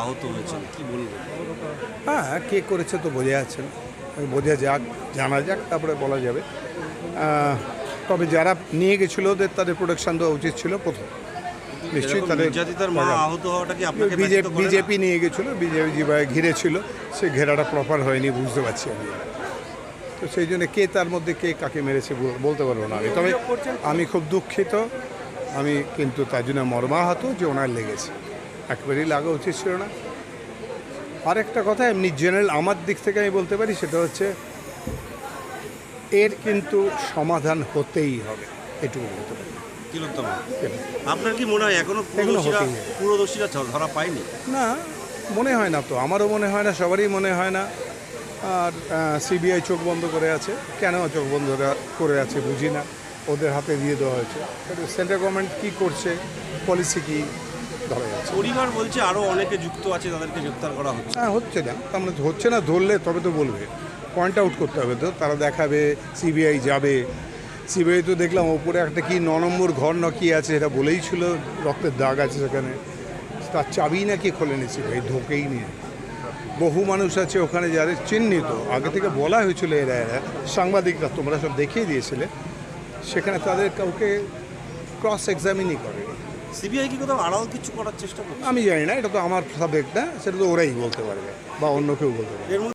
আহত হয়েছেন কি বলবেন? হ্যাঁ কে করেছে তো বোঝা যাচ্ছে না। বোঝা যাক জানা যাক তারপরে বলা যাবে। তবে যারা নিয়ে গেছিল ওদের তাদের প্রোটেকশন দেওয়া উচিত ছিল প্রথম। নিশ্চয়ই তাদের না? বিজেপি নিয়ে গেছিল বিজেপি যেভাবে ঘিরেছিল সে ঘেরাটা প্রপার হয়নি বুঝতে পারছি আমি। তো সেই জন্য কে তার মধ্যে কে কাকে মেরেছে বলতে পারব না আমি। তবে আমি খুব দুঃখিত আমি কিন্তু তার জন্য মর্মাহত যে ওনার লেগেছে। একবারই লাগা উচিত ছিল না। আরেকটা কথা এমনি জেনারেল আমার দিক থেকে আমি বলতে পারি সেটা হচ্ছে এর কিন্তু সমাধান হতেই হবে এটুকু বলতে পারি। তিলোত্তমা আপনার কি মনে হয় এখনও পুরোদোষীরা ধরা পায়নি? না মনে হয় না তো আমারও মনে হয় না সবারই মনে হয় না। আর সিবিআই চোখ বন্ধ করে আছে কেন চোখ বন্ধ করে আছে বুঝি না ওদের হাতে দিয়ে দেওয়া হয়েছে। সেন্ট্রাল গভর্নমেন্ট কী করছে পলিসি কী? ধরা যাচ্ছে পরিবার বলছে আরও অনেকে যুক্ত আছে তাদেরকে গ্রেপ্তার করা হচ্ছে। হ্যাঁ হচ্ছে না। তার মানে হচ্ছে না ধরলে তবে তো বলবে। পয়েন্ট আউট করতে হবে তো তারা দেখাবে সিবিআই যাবে। সিবিআই তো দেখলাম ওপরে একটা কি ন নম্বর ঘর না কি আছে এটা বলেই ছিল রক্তের দাগ আছে সেখানে। তার চাবি নাকি খোলে খোলেনি সিবিআই ঢোকেই নিয়ে। বহু মানুষ আছে ওখানে যাদের চিহ্নিত। আগে থেকে বলা হয়েছিল এরা এরা। সাংবাদিকরা তোমরা সব দেখিয়ে দিয়েছিলে। সেখানে তাদের কাউকে ক্রস এক্সামিনই করেনি। সিবিআই কি কোথাও আড়াল কিছু করার চেষ্টা করছে? আমি জানি না এটা তো আমার সাবজেক্ট না সেটা তো ওরাই বলতে পারবে বা অন্য কেউ বলতে পারবে।